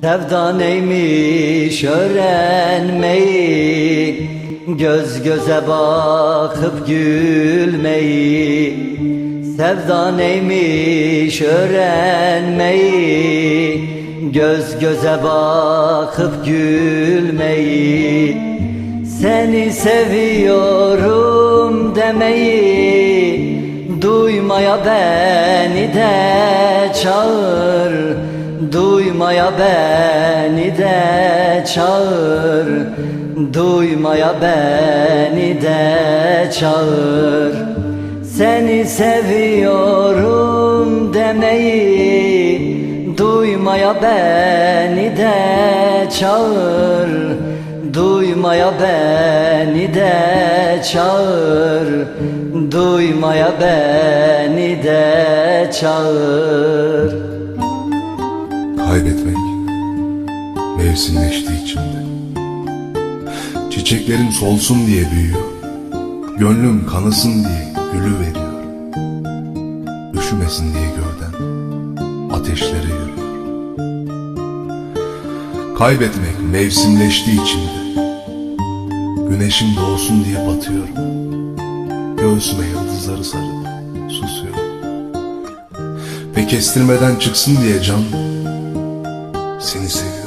Sevda neymiş öğrenmeyi Göz göze bakıp gülmeyi. Sevda neymiş öğrenmeyi Göz göze bakıp gülmeyi. Seni seviyorum demeyi Duymaya beni de çağır Duymaya beni de çağır. Duymaya beni de çağır. Seni seviyorum demeyi Duymaya beni de çağır. Duymaya beni de çağır. Duymaya beni de çağır Kaybetmek mevsimleşti içimde. Çiçeklerim solsun diye büyüyor. Gönlüm kanasın diye gülü veriyor. Üşümesin diye gölden ateşlere yürüyor. Kaybetmek mevsimleşti içimde. Güneşim doğsun diye batıyorum. Göğsüme yıldızları sarıp susuyorum. Ve kestirmeden çıksın diye can seni seviyorum